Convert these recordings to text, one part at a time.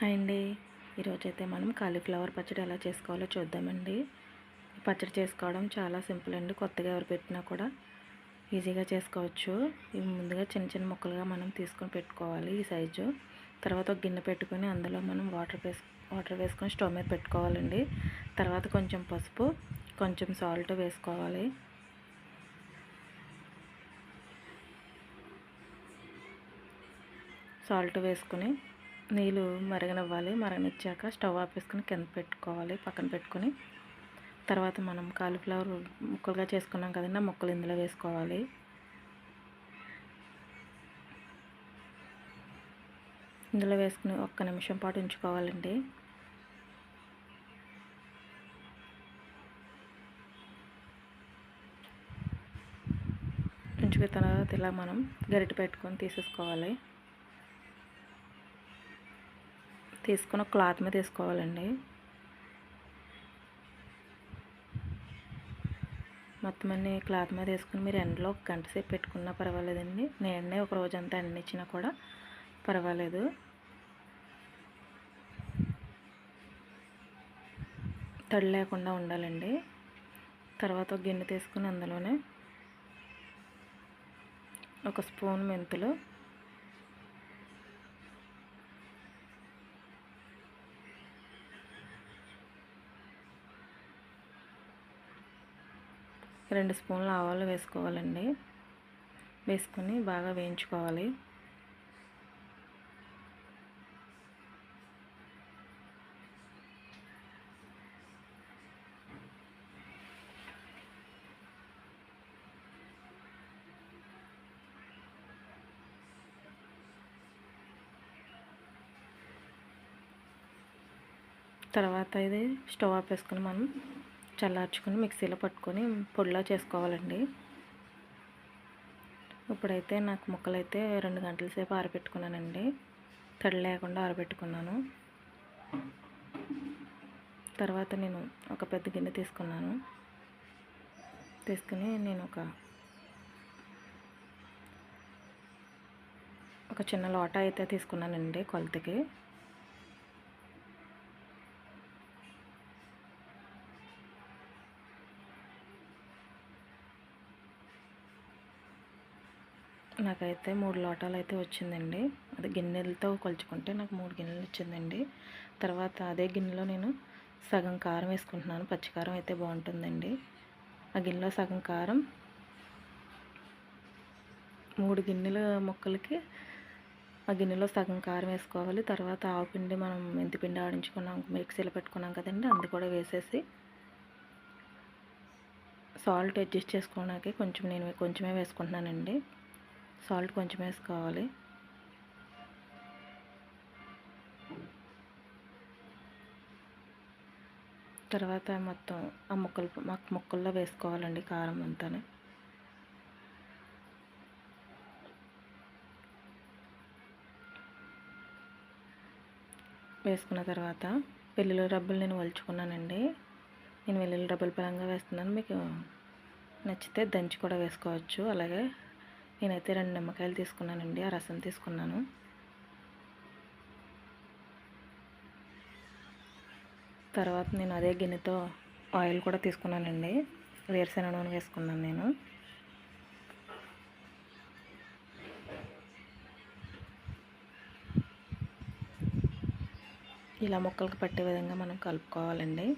Hi అండి. ఈరోజు అయితే మనం కాలీఫ్లవర్ పచ్చడి ఎలా చేసుకోవాలో చూద్దామండి. పచ్చడి చేసుకోవడం చాలా సింపుల్ అండి. కొత్తగా ఎవరు పెట్టినా కూడా ఈజీగా చేసుకోవచ్చు. ఇవి ముందుగా చిన్న చిన్న ముక్కలుగా మనం తీసుకొని పెట్టుకోవాలి ఈ సైజు. తర్వాత ఒక గిన్నె పెట్టుకొని అందులో మనం వాటర్ వేసు వాటర్ వేసుకొని స్టవ్ మీద పెట్టుకోవాలండి. తర్వాత కొంచెం పసుపు కొంచెం సాల్ట్ వేసుకోవాలి. సాల్ట్ వేసుకొని నీళ్ళు మరగనివ్వాలి. మరగనిచ్చాక స్టవ్ ఆపేసుకొని కింద పెట్టుకోవాలి. పక్కన పెట్టుకొని తర్వాత మనం కాలీఫ్లవర్ ముక్కలుగా చేసుకున్నాం కదండి ముక్కలు ఇందులో వేసుకోవాలి. ఇందులో వేసుకుని ఒక్క నిమిషం పాటు ఉంచుకోవాలండి. ఉంచుకున్న తర్వాత ఇలా మనం గరిటె పెట్టుకొని తీసేసుకోవాలి. తీసుకుని క్లాత్ మీద తీసుకోవాలండి మొత్తం అన్ని క్లాత్ మీద వేసుకుని మీరు ఎండలో ఒక గంట సేపు పెట్టుకున్నా పర్వాలేదండి. నేనే ఒక రోజంతా ఎండనిచ్చినా కూడా పర్వాలేదు. తడి లేకుండా ఉండాలండి. తర్వాత ఒక గిన్నె తీసుకుని అందులోనే ఒక స్పూన్ మెంతులు రెండు స్పూన్లు ఆవాలు వేసుకోవాలండి. వేసుకొని బాగా వేయించుకోవాలి. తర్వాత ఇది స్టవ్ ఆపేసుకొని మనం చల్లార్చుకొని మిక్సీలో పట్టుకొని పొడిలా చేసుకోవాలండి. ఇప్పుడైతే నాకు ముక్కలైతే రెండు గంటల సేపు ఆరబెట్టుకున్నానండి. తడి లేకుండా ఆరబెట్టుకున్నాను. తర్వాత నేను ఒక పెద్ద గిన్నె తీసుకున్నాను. తీసుకుని నేను ఒక ఒక చిన్న లోట అయితే తీసుకున్నానండి కొలతకి. నాకైతే మూడు లోటాలు అయితే వచ్చిందండి. అది గిన్నెలతో కొలుచుకుంటే నాకు మూడు గిన్నెలు వచ్చిందండి తర్వాత అదే గిన్నెలో నేను సగం కారం వేసుకుంటున్నాను. పచ్చికారం అయితే బాగుంటుందండి. ఆ గిన్నెలో సగం కారం మూడు గిన్నెల ముక్కలకి ఆ గిన్నెలో సగం కారం వేసుకోవాలి. తర్వాత ఆవు పిండి మనం మెంతిపిండి ఆడించుకున్నాం మిక్సీలో పెట్టుకున్నాం కదండి అది కూడా వేసేసి సాల్ట్ అడ్జస్ట్ చేసుకోవడానికి కొంచెం నేను కొంచెమే వేసుకుంటున్నానండి. సాల్ట్ కొంచెం వేసుకోవాలి. తర్వాత మొత్తం ఆ ముక్కలు మాకు ముక్కల్లో వేసుకోవాలండి కారం అంతా వేసుకున్న తర్వాత వెల్లుల్లి రబ్బులు నేను వలుచుకున్నానండి నేను వెల్లుల్లి రబ్బల పరంగా వేస్తున్నాను. మీకు నచ్చితే దంచి కూడా వేసుకోవచ్చు. అలాగే నేనైతే రెండు నిమ్మకాయలు తీసుకున్నానండి ఆ రసం తీసుకున్నాను. తర్వాత నేను అదే గిన్నెతో ఆయిల్ కూడా తీసుకున్నానండి వేరుశెనగ నూనె వేసుకున్నాను నేను. ఇలా ముక్కలకు పట్టే విధంగా మనం కలుపుకోవాలండి.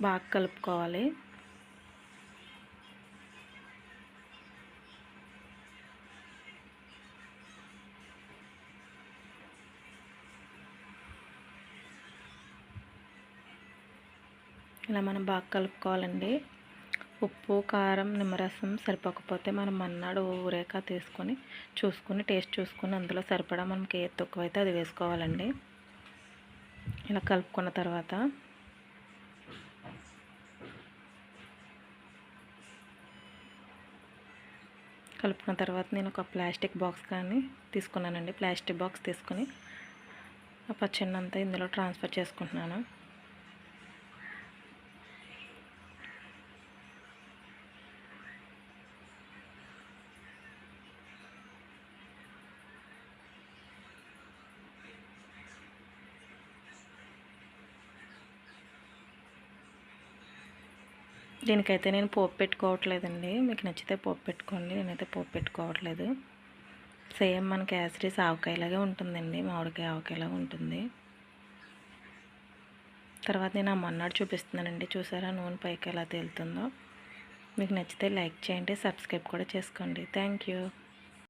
బాగా కలుపుకోవాలి. ఇలా మనం బాగా కలుపుకోవాలండి. ఉప్పు కారం నిమ్మరసం సరిపోకపోతే మనం మన్నాడు ఊరేక తీసుకొని చూసుకుని టేస్ట్ చూసుకుని అందులో సరిపడా మనకి ఏ తక్కువ అయితే అది వేసుకోవాలండి. ఇలా కలుపుకున్న తర్వాత కలుపుకున్న తర్వాత నేను ఒక ప్లాస్టిక్ బాక్స్ కానీ తీసుకున్నానండి. ప్లాస్టిక్ బాక్స్ తీసుకుని ఆ పచ్చడిని అంతా ఇందులో ట్రాన్స్ఫర్ చేసుకుంటున్నాను. దీనికైతే నేను పోపు పెట్టుకోవట్లేదండి. మీకు నచ్చితే పోపు పెట్టుకోండి నేనైతే పోపు పెట్టుకోవట్లేదు. సేమ్ మన యాసిడీస్ ఆవకాయలాగే ఉంటుందండి మామిడికాయ ఆవకాయలాగా ఉంటుంది. తర్వాత నేను ఆ మొన్నాడు చూపిస్తున్నానండి చూసారా నూనె పైకి ఎలా తేలుతుందో. మీకు నచ్చితే లైక్ చేయండి సబ్స్క్రైబ్ కూడా చేసుకోండి. Thank you.